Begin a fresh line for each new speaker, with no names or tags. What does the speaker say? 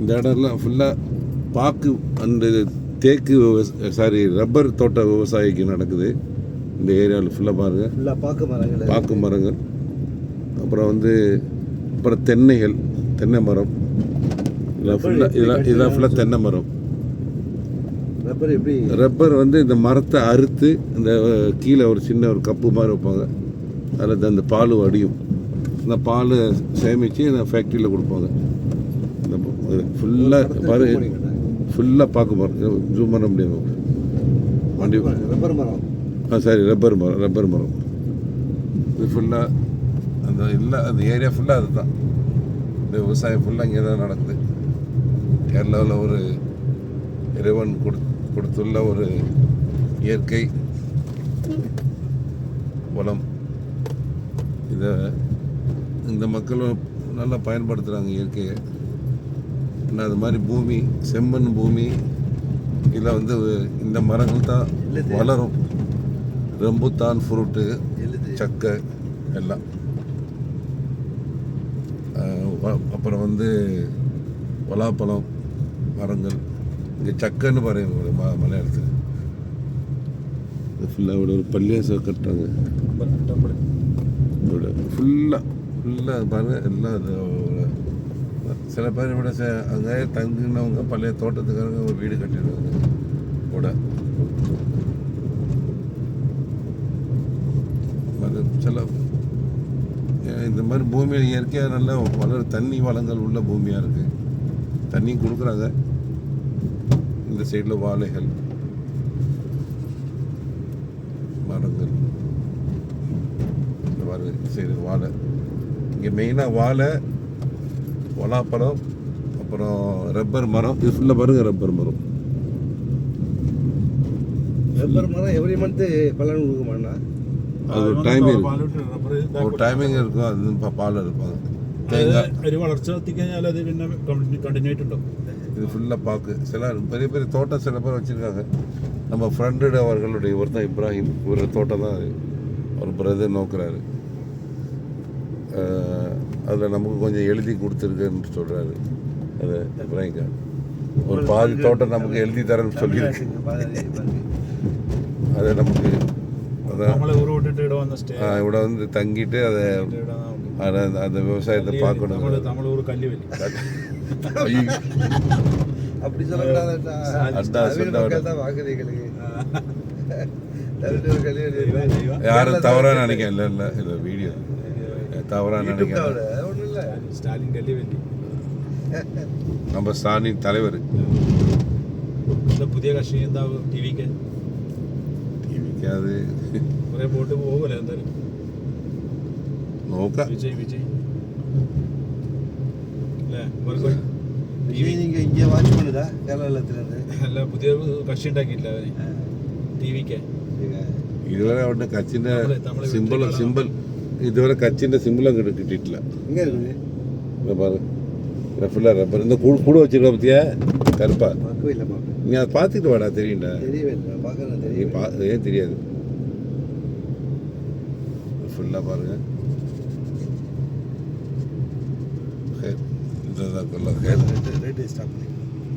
இந்த இடம்லாம் ஃபுல்லாக பாக்கு அந்த தேக்கு சாரி ரப்பர் தோட்ட விவசாயிக்கு நடக்குது. இந்த ஏரியாவில் ஃபுல்லாக பாருங்கள்
ஃபுல்லாக பார்க்க மரங்கள்
பாக்கு மரங்கள். அப்புறம் வந்து அப்புறம் தென்னைகள் தென்னை மரம். இதெல்லாம் ஃபுல்லாக இதெல்லாம் இதெல்லாம் ஃபுல்லாக தென்னை மரம்.
ரப்பர் எப்படி?
ரப்பர் வந்து இந்த மரத்தை அறுத்து இந்த கீழே ஒரு சின்ன ஒரு கப்பு மாதிரி வைப்பாங்க. அதில் அந்த பால் வடியும் இந்த பால் சேமித்து இந்த ஃபேக்ட்ரியில் கொடுப்பாங்க. ஃபுல்லாக பாரு ஃபுல்லாக பார்க்க மரம் ஜூம் பண்ண முடியாது வண்டி
ரப்பர் மரம்
ஆ சரி ரப்பர் மரம் ரப்பர் மரம். இது ஃபுல்லாக அந்த இல்லை அந்த ஏரியா ஃபுல்லாக அதுதான். இந்த விவசாயம் ஃபுல்லாக இங்கே தான் நடக்குது. கேரளாவில் ஒரு இறைவன் கொடு கொடுத்துள்ள ஒரு இயற்கை வளம். இதை இந்த மக்களும் நல்லா பயன்படுத்துகிறாங்க இயற்கையை. ஏன்னா அது மாதிரி பூமி செம்மண் பூமி இதில் வந்து இந்த மரங்கள் தான் வளரும். ரம்புத்தான் ஃப்ரூட்டு சக்கை எல்லாம். அப்புறம் வந்து பலாப்பழம் மரங்கள். இங்கே சக்கைன்னு பாருங்க ஒரு ம மலையாளத்தில் இது ஃபுல்லாக இவ்வளோ ஒரு பள்ளியாச கட்டுறாங்க. ஃபுல்லாக ஃபுல்லாக பாருங்க எல்லாம் சில பேர் விட அங்கே தங்கினவங்க பழைய தோட்டத்துக்காரங்க ஒரு வீடு கட்டிடுவாங்க. கூட. அது சில இந்த மாதிரி பூமியில் இயற்கையாக நல்லா வளர தண்ணி வளங்கள் உள்ள பூமியாக இருக்குது தண்ணி கொடுக்குறாங்க. இந்த சைடில் வாழைகள் மரங்கள். இந்த மாதிரி சைடு வாழை. இங்கே மெயினாக வாழை பலாப்பழம் அப்புறம் ரப்பர் மரம் இது ஃபுல்லாக பாருங்க ரப்பர் மரம்
ரப்பர் மரம் எவ்ரி மந்த்து பலன் கொடுக்குமாண்ணா
அது ஒரு டைமிங் இருக்கு ஒரு டைமிங் இருக்கும் அது பா- பால் இருப்பாங்க தேங்காய்
ഒരു വളർച്ച എത്തിക്കഴിഞ്ഞാൽ അത് പിന്നെ കണ്ടിന്യൂ ആയിട്ടുണ്ടാവും
இது ஃபுல்லாக பாக்கு சில பெரிய பெரிய தோட்டம் சில பேர் வச்சுருக்காங்க நம்ம ஃப்ரெண்டு அவர்களுடைய இவர் தான் இப்ராஹிம் இவர் தோட்டம் தான் அவர் பிரதர் நோக்குறாரு அதில் நமக்கு கொஞ்சம் எழுதி கொடுத்துருக்குன்னு சொல்கிறாரு அது இப்ராஹிங்கா ஒரு பாதி தோட்டம் நமக்கு எழுதி தரேன்னு சொல்லியிருக்கு. அதை நமக்கு அதான் இவட வந்து தங்கிட்டு அதை அந்த விவசாயத்தை பார்க்கணும்.
அப்படி சொல்லக்கூடாது
யாரும் தவறா நினைக்கிறேன் இல்லை இல்லை இல்லை வீடியோ. தவறாக நினைக்க
ஒன்றும் இல்லை
സ്റ്റാലിൻ കല്ലുവല്ലി
நம்ம ஸ்டாலின் தலைவர்
എന്താ പുതിയ കക്ഷി എന്താ ടി വിക്ക്
டிவிக்காது
കുറെ പോട്ട് പോകല്ലേ എന്തായാലും
നോക്കാം
വിജയ് വിജയ് അല്ലേ ഇവർക്ക്
விஜய் நீங்க இங்கே வாட்ச் பண்ணுதா கேரளத்துலேருந்து
അല്ല പുതിയ കക്ഷി ഉണ്ടാക്കിയില്ല അവന് ടി വിക്ക്
ഇതുവരെ അവരുടെ കച്ചിന്റെ
തമിഴ്- തമിഴ്
സിമ്പിൾ
വീട്ടിൽ
സിമ്പിൾ ഇതുവരെ കച്ചിന്റെ സിമ്പിൾ അങ്ങോട്ട് കിട്ടിയിട്ടില്ല
எங்கே இருக்குது
இதை பாரு ஃபுல்லாக ரப்பர் இந்த கூடு கூட வச்சிருக்க பத்தியா கருப்பா
பார்க்கவே இல்லை பார்க்க
நீ அதை பார்த்துட்டு வாடா தெரியும்டா
தெரியவே இல்லை நான் பார்க்குறேன்
நீ
தெரியவே
பா ஏன் தெரியாது ஃபுல்லாக பாருங்க ஹே, இதுதான் கொல்ல